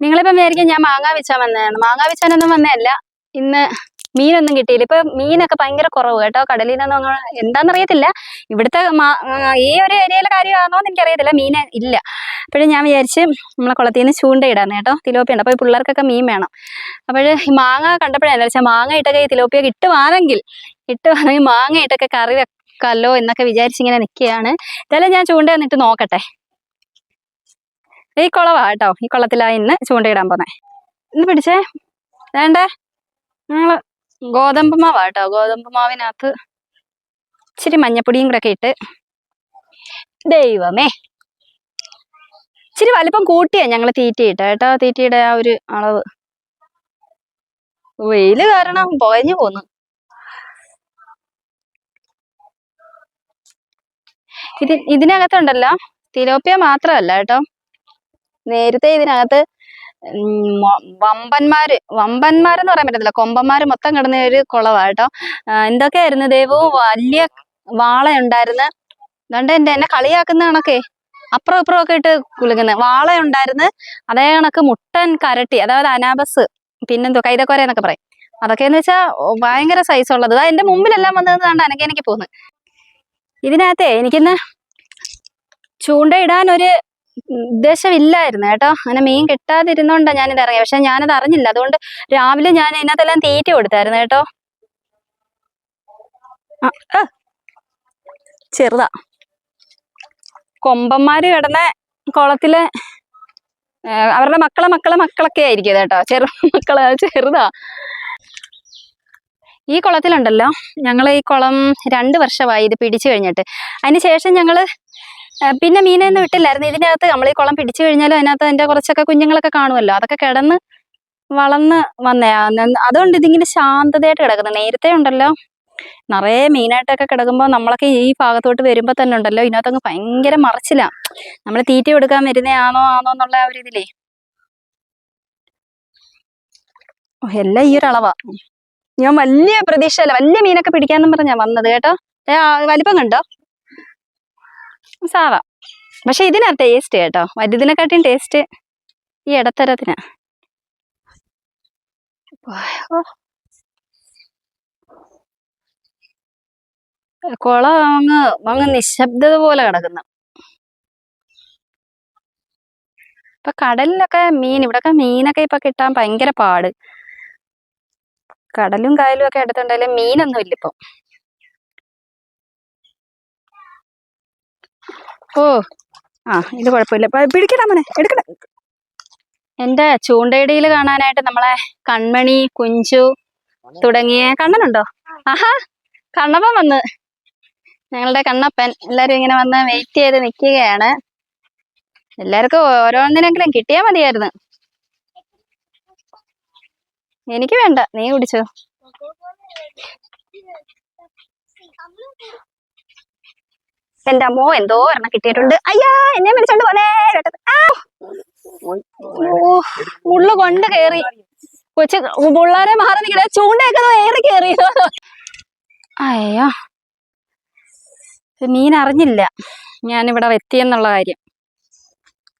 നിങ്ങളിപ്പം വിചാരിക്കും ഞാൻ മാങ്ങ വെച്ചാൽ വന്നതാണ്. മാങ്ങ വെച്ചാനൊന്നും വന്നതല്ല. ഇന്ന് മീനൊന്നും കിട്ടിയില്ല. ഇപ്പൊ മീനൊക്കെ ഭയങ്കര കുറവ് കേട്ടോ. കടലിൽ നിന്നൊന്നും എന്താണെന്നറിയത്തില്ല ഇവിടുത്തെ ഈ ഒരു ഏരിയയിലെ കാര്യമാണോ എന്ന് എനിക്കറിയത്തില്ല. മീൻ ഇല്ല. അപ്പോഴും ഞാൻ വിചാരിച്ച് നമ്മളെ കുളത്തിൽ നിന്ന് ചൂണ്ടയിടാന്ന് കേട്ടോ. തിലോപ്പിയുണ്ട് അപ്പോൾ പിള്ളേർക്കൊക്കെ മീൻ വേണം. അപ്പോൾ മാങ്ങ കണ്ടപ്പോഴാണ് വെച്ചാൽ മാങ്ങ ഇട്ടൊക്കെ ഈ തിലോപ്പിയ കിട്ടുവാണെങ്കിൽ കിട്ടുവാണെങ്കിൽ മാങ്ങ ഇട്ടൊക്കെ കറി വെക്കാമല്ലോ എന്നൊക്കെ വിചാരിച്ചിങ്ങനെ നിൽക്കുകയാണ് ഇതെല്ലാം ഞാൻ ചൂണ്ട എന്നിട്ട് നോക്കട്ടെ. ഈ കുളവാ കേട്ടോ. ഈ കുളത്തിലാ ഇന്ന് ചൂണ്ടയിടാൻ പോന്നെ. ഇന്ന് പിടിച്ചേ? വേണ്ടേ? നിങ്ങൾ ഗോതമ്പ് മാവാ കേട്ടോ. ഗോതമ്പ് മാവിനകത്ത് ഇച്ചിരി മഞ്ഞപ്പൊടിയും കൂടെ ഒക്കെ ഇട്ട് ദൈവമേ. ഇച്ചിരി വലിപ്പം കൂട്ടിയാ ഞങ്ങൾ തീറ്റയിട്ട് കേട്ടോ. തീറ്റയുടെ ആ ഒരു അളവ്. വെയിൽ കാരണം പോയഞ്ഞു പോന്നു. ഇത് ഇതിനകത്തുണ്ടല്ലോ. തിലോപ്പിയ മാത്രമല്ല കേട്ടോ. നേരത്തെ ഇതിനകത്ത് വമ്പന്മാര് വമ്പന്മാരെന്ന് പറയാൻ പറ്റത്തില്ല. കൊമ്പന്മാര് മൊത്തം കിടന്ന ഒരു കുളവാട്ടോ എന്തൊക്കെയായിരുന്നു ദൈവവും വലിയ വാളയുണ്ടായിരുന്നു. അതുകൊണ്ട് എന്റെ എന്നെ കളിയാക്കുന്ന കണക്കേ. അപ്പുറം ഇപ്പുറം ഒക്കെ ഇട്ട് കുലുങ്ങുന്നത് വാളയുണ്ടായിരുന്നു. അതേ കണക്ക് മുട്ടൻ കരട്ടി അതായത് അനാബസ് പിന്നെന്തോ കൈതക്കോര എന്നൊക്കെ പറയും. അതൊക്കെയെന്ന് വെച്ചാൽ ഭയങ്കര സൈസ് ഉള്ളത്. അത് എന്റെ മുമ്പിലെല്ലാം വന്നത് കണ്ട് അനക്കെ എനിക്ക് പോന്ന്. ഇതിനകത്തെ എനിക്കിന്ന് ചൂണ്ടയിടാൻ ഒരു ഉദ്ദേശമില്ലായിരുന്നു കേട്ടോ. അങ്ങനെ മീൻ കിട്ടാതിരുന്നോണ്ടാ ഞാനിത് ഇറങ്ങിയത് പക്ഷെ ഞാനത് അറിഞ്ഞില്ല. അതുകൊണ്ട് രാവിലെ ഞാൻ ഇതിനകത്തെല്ലാം തീറ്റ കൊടുത്തായിരുന്നു കേട്ടോ. ചെറുതാ. കൊമ്പന്മാര് കിടന്ന കുളത്തിലെ അവരുടെ മക്കളെ മക്കളെ മക്കളൊക്കെ ആയിരിക്കും കേട്ടോ. ചെറു മക്കളെ ചെറുതാ. ഈ കുളത്തിലുണ്ടല്ലോ. ഞങ്ങൾ ഈ കുളം രണ്ട് വർഷമായി ഇത് പിടിച്ചു കഴിഞ്ഞിട്ട്. അതിന് ശേഷം ഞങ്ങൾ ആ, പിന്നെ മീനൊന്നും ഇട്ടില്ലായിരുന്നു ഇതിനകത്ത് നമ്മൾ ഈ കുളം പിടിച്ചു കഴിഞ്ഞാലും അതിനകത്ത് അതിന്റെ കുറച്ചൊക്കെ കുഞ്ഞുങ്ങളൊക്കെ കാണുമല്ലോ. അതൊക്കെ കിടന്ന് വളർന്ന് വന്നേ. അതുകൊണ്ട് ഇതിങ്ങനെ ശാന്തതയായിട്ട് കിടക്കുന്നത് നേരത്തെ ഉണ്ടല്ലോ. നിറയെ മീനായിട്ടൊക്കെ കിടക്കുമ്പോൾ നമ്മളൊക്കെ ഈ ഭാഗത്തോട്ട് വരുമ്പോൾ തന്നെ ഉണ്ടല്ലോ. ഇതിനകത്തങ്ങ് ഭയങ്കര മറച്ചില്ല നമ്മൾ തീറ്റ കൊടുക്കാൻ വരുന്നതാണോ ആണോ എന്നുള്ള ആ ഒരു ഇതിലേ. എല്ലാം ഈ ഒരു അളവാ. ഞാൻ വലിയ പ്രതീക്ഷയല്ല. വലിയ മീനൊക്കെ പിടിക്കാന്നും പറഞ്ഞാ വന്നത് കേട്ടോ. വലിപ്പം കണ്ടോ? സാധാ പക്ഷെ ഇതിനാ ടേസ്റ്റ് കേട്ടോ. വലുതിനെക്കാട്ടിയും ടേസ്റ്റ് ഈ ഇടത്തരത്തിന്. കുളം അങ്ങ് അങ്ങ് നിശബ്ദത പോലെ കിടക്കുന്നു. ഇപ്പൊ കടലിലൊക്കെ മീൻ ഇവിടൊക്കെ മീനൊക്കെ ഇപ്പൊ കിട്ടാൻ ഭയങ്കര പാട്. കടലും കായലും ഒക്കെ അടുത്തുണ്ടായാലും മീനൊന്നും ഇല്ല ഓ. ആ ഇത് കുഴപ്പമില്ല. പിടിക്കടാ മോനെ എടുക്കട. എന്റെ ചൂണ്ടയിടയിൽ കാണാനായിട്ട് നമ്മളെ കൺമണി കുഞ്ചു തുടങ്ങിയ കണ്ണനുണ്ടോ? ആഹാ കണ്ണപ്പൻ വന്ന്. ഞങ്ങളുടെ കണ്ണപ്പൻ എല്ലാരും ഇങ്ങനെ വന്ന് വെയിറ്റ് ചെയ്ത് നിൽക്കുകയാണ്. എല്ലാവർക്കും ഓരോന്നിനെങ്കിലും കിട്ടിയാ മതിയായിരുന്നു. എനിക്ക് വേണ്ട നീ കുടിച്ചോ. എന്റെ അമ്മോ എന്തോ ഒരെണ്ണം കിട്ടിയിട്ടുണ്ട്. അയ്യാ എന്നെ വിളിച്ചോണ്ട് പോനേ മുള്ളു കൊണ്ട് കേറി. കൊച്ചു പിള്ളേരെ മാറി നിൽക്കണേ. ചൂണ്ടയൊക്കെ ഏറി കേറി. അയ്യോ. മീൻ അറിഞ്ഞില്ല. ഞാനിവിടെ എത്തിയെന്നുള്ള കാര്യം.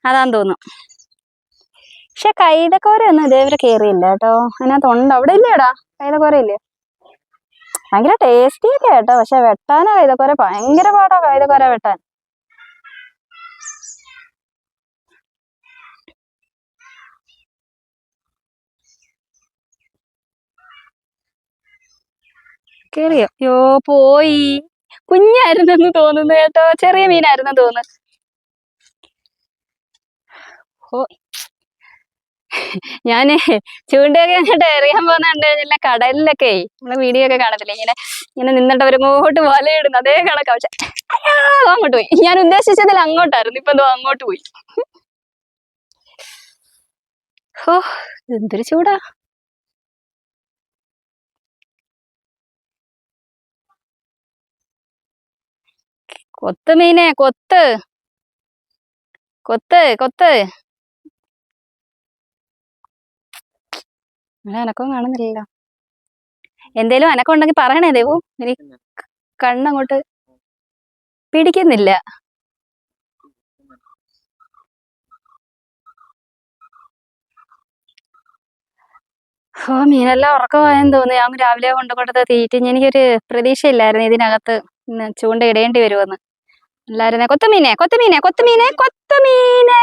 അതാന്ന് തോന്നുന്നു. പക്ഷെ കൈതക്കോരയൊന്നും ഇതേവരെ കേറിയില്ല കേട്ടോ. അതിനകത്ത് ഉണ്ട്? അവിടെ ഇല്ലേടാ കൈതക്കോര ഇല്ലേ ഭയങ്കര ടേസ്റ്റി ഒക്കെ കേട്ടോ. പക്ഷെ വെട്ടാനാ കൈതക്കോര. ഭയങ്കര പാടാ കൈതക്കോര വെട്ടാൻ. കേറിയോ യോ പോയി. കുഞ്ഞായിരുന്നെന്ന് തോന്നുന്നു കേട്ടോ. ചെറിയ മീനായിരുന്നു തോന്നുന്നു. ഞാൻ ചൂണ്ടയൊക്കെ അങ്ങോട്ട് എറിയാൻ പോകുന്നുണ്ട് കടലിലൊക്കെ നമ്മൾ വീഡിയോ ഒക്കെ കാണത്തില്ലേ? ഇങ്ങനെ ഇങ്ങനെ നിന്നിട്ട് അവരങ്ങോട്ട് വലയിടുന്നു. അതേ കണക്കാ. പക്ഷെ അങ്ങോട്ട് പോയി. ഞാൻ ഉദ്ദേശിച്ചതിൽ അങ്ങോട്ടായിരുന്നു. ഇപ്പൊ എന്തോ അങ്ങോട്ട് പോയി. ഓ എന്തൊരു ചൂടാ. കൊത്ത് മീനെ കൊത്ത്. കൊത്ത് കൊത്ത്. ഒരു അനക്കവും കാണുന്നില്ലല്ലോ. എന്തേലും അനക്കം പറയണേ ദേവു. എനിക്ക് കണ്ണങ്ങോട്ട് പിടിക്കുന്നില്ല. ഓ മീനെല്ലാം ഉറക്കമായെന്ന് തോന്നുന്നു. ഞാൻ രാവിലെ കൊണ്ടു കൊടുത്ത തീറ്റിഞ്ഞ് എനിക്കൊരു പ്രതീക്ഷയില്ലായിരുന്നു ഇതിനകത്ത് ചൂണ്ട ഇടേണ്ടി വരുമെന്ന് എല്ലാരും കൊത്തുമീനെ കൊത്തുമീനെ കൊത്തുമീനെ കൊത്തുമീനെ!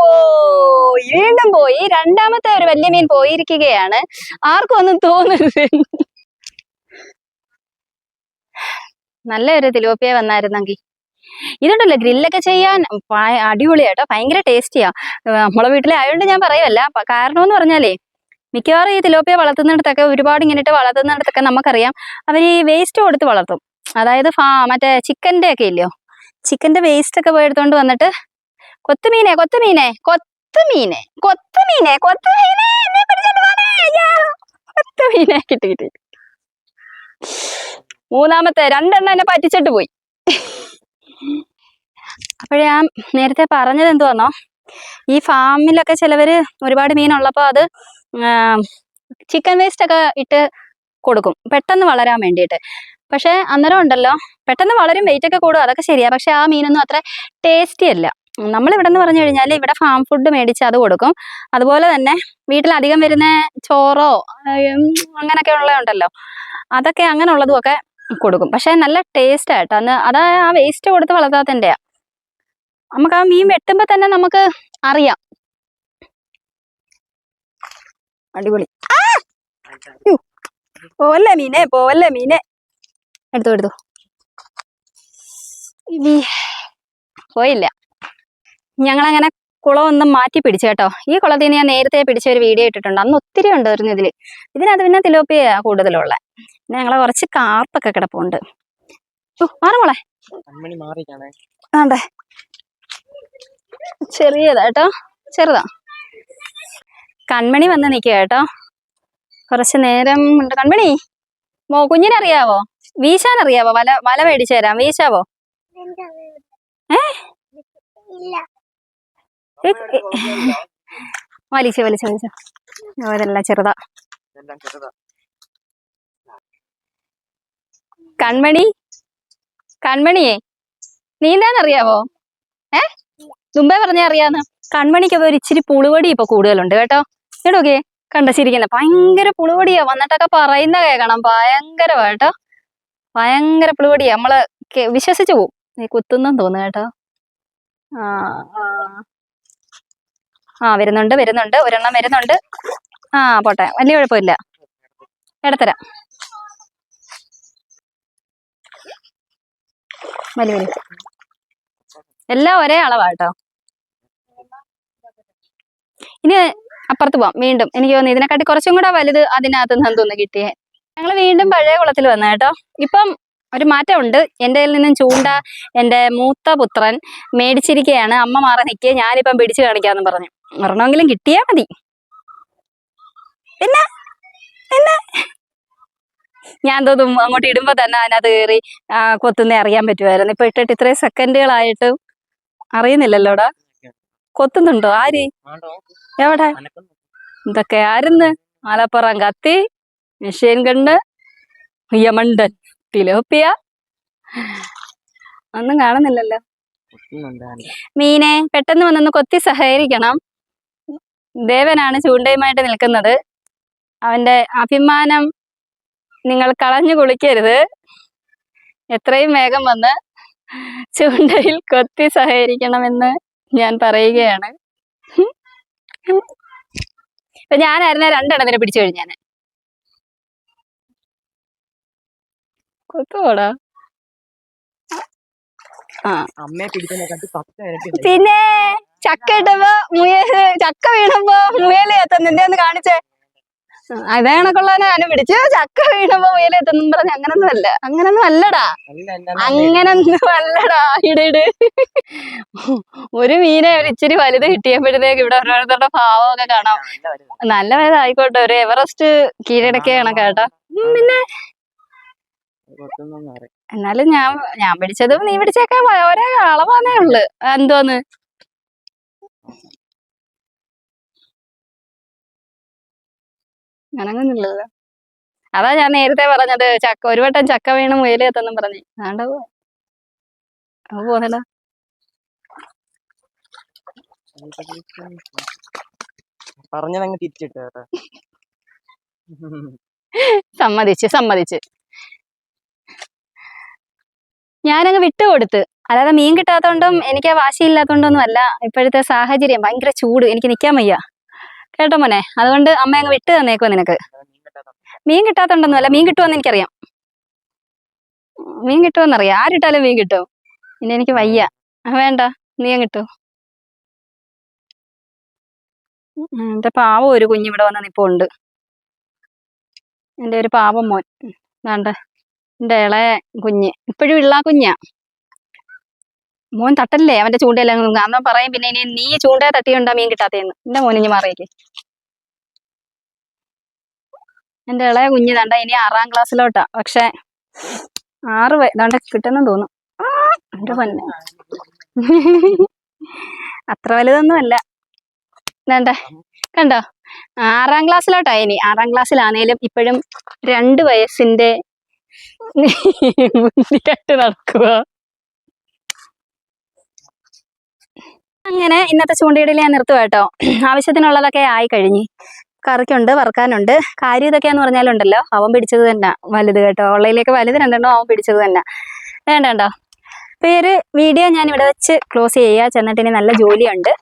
പോയി. വീണ്ടും പോയി. രണ്ടാമത്തെ ഒരു വലിയ മീൻ പോയിരിക്കുകയാണ്. ആർക്കും ഒന്നും തോന്നരുത്. നല്ലൊരു തിലോപ്പിയ വന്നായിരുന്നെങ്കിൽ. ഇതുണ്ടല്ലോ ഗ്രില്ലൊക്കെ ചെയ്യാൻ അടിപൊളിയാട്ടോ ഭയങ്കര ടേസ്റ്റിയാ. നമ്മളെ വീട്ടിലെ ആയതുകൊണ്ട് ഞാൻ പറയുമല്ല കാരണം എന്ന് പറഞ്ഞാലേ മിക്കവാറും ഈ തിലോപ്പിയ വളർത്തുന്നിടത്തൊക്കെ ഒരുപാട് ഇങ്ങനെയിട്ട് വളർത്തുന്നിടത്തൊക്കെ നമുക്കറിയാം. അവർ ഈ വേസ്റ്റ് കൊടുത്ത് വളർത്തും. അതായത് ഫാ മറ്റേ ചിക്കന്റെ ഒക്കെ ഇല്ലയോ? ചിക്കന്റെ വേസ്റ്റ് ഒക്കെ പോയി എടുത്തോണ്ട് വന്നിട്ട് കൊത്തുമീനെ കൊത്തുമീനെ കൊത്തുമീനെ കൊത്തുമീനെ കൊത്തുമീനെ കിട്ടി കിട്ടി മൂന്നാമത്തെ രണ്ടെണ്ണം എന്നെ പറ്റിച്ചിട്ട് പോയി. അപ്പോഴേ ഞാൻ നേരത്തെ പറഞ്ഞത് എന്തുവാന്നോ? ഈ ഫാമിലൊക്കെ ചിലവര് ഒരുപാട് മീനുള്ളപ്പോൾ അത് ചിക്കൻ വേസ്റ്റ് ഒക്കെ ഇട്ട് കൊടുക്കും. പെട്ടെന്ന് വളരാൻ വേണ്ടിയിട്ട്. പക്ഷെ അന്നേരം ഉണ്ടല്ലോ പെട്ടെന്ന് വളരും വെയിറ്റ് ഒക്കെ കൂടും അതൊക്കെ ശരിയാ. പക്ഷെ ആ മീനൊന്നും അത്ര ടേസ്റ്റി അല്ല. നമ്മൾ ഇവിടെ നിന്ന് പറഞ്ഞു കഴിഞ്ഞാൽ ഇവിടെ ഫാം ഫുഡ് മേടിച്ച് അത് കൊടുക്കും. അതുപോലെ തന്നെ വീട്ടിലധികം വരുന്ന ചോറോ അങ്ങനെയൊക്കെ ഉള്ളതുണ്ടല്ലോ അതൊക്കെ അങ്ങനെയുള്ളതും ഒക്കെ കൊടുക്കും. പക്ഷേ നല്ല ടേസ്റ്റ് ആട്ടോ അന്ന് അത് ആ വേസ്റ്റ് കൊടുത്ത് വളർത്താത്തതിന്റെയാ നമുക്ക് ആ മീൻ വെട്ടുമ്പോ തന്നെ നമുക്ക് അറിയാം. അടിപൊളി. പോവല്ലേ മീനെ? പോവല്ലേ മീനെ? എടുത്തു എടുത്തു. ഇനി പോയില്ല. ഞങ്ങളങ്ങനെ കുളമൊന്നും മാറ്റി പിടിച്ചു കേട്ടോ. ഈ കുളത്തിൽ നിന്ന് ഞാൻ നേരത്തെ പിടിച്ച ഒരു വീഡിയോ ഇട്ടിട്ടുണ്ട്. അന്ന് ഒത്തിരി ഉണ്ടായിരുന്നു ഇതിൽ ഇതിനകത്ത് പിന്നെ തിലോപ്പിയ കൂടുതലുള്ള. പിന്നെ ഞങ്ങളെ കുറച്ച് കാർപ്പൊക്കെ കിടപ്പുണ്ട്. ഓ മാറി മോളെ. കൺമണി മാറിക്കാണേ ആണ്ടെ. ചെറിയതാ കേട്ടോ. ചെറുതാ. കൺമണി വന്ന് നിൽക്കുക കേട്ടോ. കുറച്ച് നേരം ഉണ്ട്. കൺമണി മോ കുഞ്ഞിനറിയാവോ വീശാൻ അറിയാവോ വല വല മേടിച്ചു തരാം. വീശാവോ? ഏ? വലിച്ചു വലിച്ചു വലിച്ചു. ഇതെല്ലാം ചെറുതാ. കൺമണി? കൺമണിയെ? നീന്താനറിയാവോ? ഏ? മുമ്പേ പറഞ്ഞ അറിയാന്ന്. കൺമണിക്ക് ഒരു ഇച്ചിരി പുളുവടി ഇപ്പൊ കൂടുതലുണ്ട് കേട്ടോ. കേട്ടോക്കെ കണ്ട ചിരിക്കുന്ന? ഭയങ്കര പുളുവടിയാ. വന്നിട്ടൊക്കെ പറയുന്ന കേൾക്കണം ഭയങ്കര കേട്ടോ. ഭയങ്കര പുളുവടിയാ നമ്മൾ വിശ്വസിച്ചു പോവും. നീ കുത്തുന്നെന്ന് തോന്നുന്നു കേട്ടോ. ആ ആ. വരുന്നുണ്ട് വരുന്നുണ്ട്. ഒരെണ്ണം വരുന്നുണ്ട്. ആ പോട്ടെ. വലിയ കുഴപ്പമില്ല. ഇടത്തരാം വലിയ വലിയ. എല്ലാം ഒരേ അളവാ കേട്ടോ. ഇനി അപ്പുറത്ത് പോവാം. വീണ്ടും. എനിക്ക് തോന്നുന്നു ഇതിനെക്കാട്ടി കുറച്ചും കൂടെ വലുത് അതിനകത്ത് നിന്ന് തോന്നുന്നു കിട്ടിയേ. ഞങ്ങൾ വീണ്ടും പഴയ കുളത്തിൽ വന്നു കേട്ടോ. ഇപ്പം ഒരു മാറ്റമുണ്ട്. എന്റെ കയ്യിൽ നിന്നും ചൂണ്ട എന്റെ മൂത്ത പുത്രൻ മേടിച്ചിരിക്കുകയാണ് അമ്മ മാറി നിൽക്കുക ഞാനിപ്പം പിടിച്ചു കാണിക്കാമെന്ന് പറഞ്ഞു. ഒരെണ്ണമെങ്കിലും കിട്ടിയാൽ മതി. പിന്നെ? പിന്നെ? ഞാൻ തോന്നും അങ്ങോട്ട് ഇടുമ്പോൾ തന്നെ അതിനകത്ത് കയറി കൊത്തുന്നേ അറിയാൻ പറ്റുമായിരുന്നു. ഇപ്പൊ ഇട്ടിട്ട് ഇത്രയും സെക്കൻഡുകളായിട്ട് അറിയുന്നില്ലല്ലോടാ? കൊത്തുന്നുണ്ടോ? ആര്? എവിടെ? ഇതൊക്കെ ആരുന്ന്? മലപ്പുറം കത്തി. മെഷീൻ കണ്ട് യമണ്ടൻ തിലോപ്പിയ. ഒന്നും കാണുന്നില്ലല്ലോ. മീനെ പെട്ടെന്ന് വന്നൊന്ന് കൊത്തി സഹകരിക്കണം. ദേവനാണ് ചൂണ്ടയുമായിട്ട് നിൽക്കുന്നത്. അവന്റെ അഭിമാനം നിങ്ങൾ കളഞ്ഞു കുളിക്കരുത്. എത്രയും വേഗം വന്ന് ചൂണ്ടയിൽ കൊത്തി സഹകരിക്കണമെന്ന് ഞാൻ പറയുകയാണ്. ഇപ്പൊ ഞാനായിരുന്നെ രണ്ടെണ്ണത്തിനെ പിടിച്ചു കഴിഞ്ഞാന്. പത്ത് പിന്നെ ചക്ക ഇട്ടപ്പോ മുയൽ ചക്ക വീണപ്പോ മുയൽ എന്റെ ഒന്ന് കാണിച്ചേ. അതേ കണക്കുള്ളവനെ ഞാനും പിടിച്ചു. ചക്ക വീണപ്പോ മുയൽ എത്തുന്നു പറഞ്ഞ അങ്ങനൊന്നും അല്ല അങ്ങനൊന്നും അല്ലടാ. അല്ല അല്ല അല്ല, അങ്ങനൊന്നും അല്ലടാ. ഇടയിട് ഒരു മീനെ ഒരു ഇച്ചിരി വലുത് കിട്ടിയപ്പോഴത്തേക്ക് ഇവിടെ ഓരോരുത്തരുടെ ഭാവമൊക്കെ കാണാം. നല്ല വലുതായിക്കോട്ടെ. ഒരു എവറസ്റ്റ് കീഴടക്കിയ കണക്കാട്ടോ. പിന്നെ. എന്നാലും ഞാൻ ഞാൻ പിടിച്ചതും നീ പിടിച്ചൊക്കെ ഒരേ അളവാന്നേ ഉള്ളു. എന്തോന്ന്? അങ്ങനൊന്നുമില്ലല്ലോ അതാ ഞാൻ നേരത്തെ പറഞ്ഞത് ചക്ക ഒരു വട്ടം ചക്ക വീണ് മുയൽ എത്തെന്നും പറഞ്ഞു. അത് പോന്നടാ പറഞ്ഞതങ്ങ് തിരിച്ചിട്ട് സമ്മതിച്ച് സമ്മതിച്ച്. ഞാനങ്ങ് വിട്ടുകൊടുത്ത്. അല്ലാതെ മീൻ കിട്ടാത്തതുകൊണ്ടും എനിക്ക് ആ വാശിയില്ലാത്തോണ്ടൊന്നും അല്ല ഇപ്പോഴത്തെ സാഹചര്യം. ഭയങ്കര ചൂട്. എനിക്ക് നിൽക്കാൻ വയ്യ. കേട്ടോ മോനെ? അതുകൊണ്ട് അമ്മ അങ്ങ് വിട്ട് തന്നേക്കോ നിനക്ക്. മീൻ കിട്ടാത്ത മീൻ കിട്ടാത്തോണ്ടൊന്നും അല്ല മീൻ കിട്ടുമെന്ന് എനിക്കറിയാം. മീൻ കിട്ടുമെന്നറിയാം ആരിട്ടാലും മീൻ കിട്ടും. പിന്നെ എനിക്ക് വയ്യ. വേണ്ട. നീ അങ്ങ് കിട്ടു എന്റെ പാവം ഒരു കുഞ്ഞിവിടെ വന്ന് നിപ്പുണ്ട്. എന്റെ ഒരു പാവം മോൻ. വേണ്ട. എന്റെ ഇളയ കുഞ്ഞ്. ഇപ്പോഴും ഉള്ള കുഞ്ഞാ. മോൻ തട്ടല്ലേ? അവന്റെ ചൂണ്ടയെല്ലാം അന്ന് പറയും പിന്നെ ഇനി നീ ചൂണ്ടയെ തട്ടിയുണ്ടാ മീൻ കിട്ടാത്തേന്ന്. എന്റെ മോനിഞ്ഞ് മാറിയേക്ക്. എന്റെ ഇളയ കുഞ്ഞ് തണ്ട ഇനി ആറാം ക്ലാസ്സിലോട്ടാ. പക്ഷെ ആറ് വയ ദണ്ട കിട്ടുന്നു എന്റെ പൊന്നെ. അത്ര വലുതൊന്നും അല്ല ദണ്ട കണ്ടോ? ആറാം ക്ലാസ്സിലോട്ടാ ഇനി. ആറാം ക്ലാസ്സിലാണേലും ഇപ്പോഴും രണ്ട് വയസ്സിന്റെ ബുദ്ധിയായിട്ട് നടക്കുക. അങ്ങനെ ഇന്നത്തെ ചൂണ്ടയിടൽ ഞാൻ നിർത്തുക കേട്ടോ. ആവശ്യത്തിനുള്ളതൊക്കെ ആയി കഴിഞ്ഞ്. കറിക്കുണ്ട് വറുക്കാനുണ്ട്. കാര്യം ഇതൊക്കെയാന്ന് പറഞ്ഞാലുണ്ടല്ലോ അവൻ പിടിച്ചത് തന്നെ. വലുത് കേട്ടോ. ഓൺലൈനിലേക്ക് വലുത് രണ്ടെണ്ണോ അവൻ പിടിച്ചത് തന്നെ. വേണ്ട പേര് വീഡിയോ ഞാൻ ഇവിടെ വെച്ച് ക്ലോസ് ചെയ്യുക. ചെന്നിട്ട് ഇനി നല്ല ജോലിയുണ്ട്.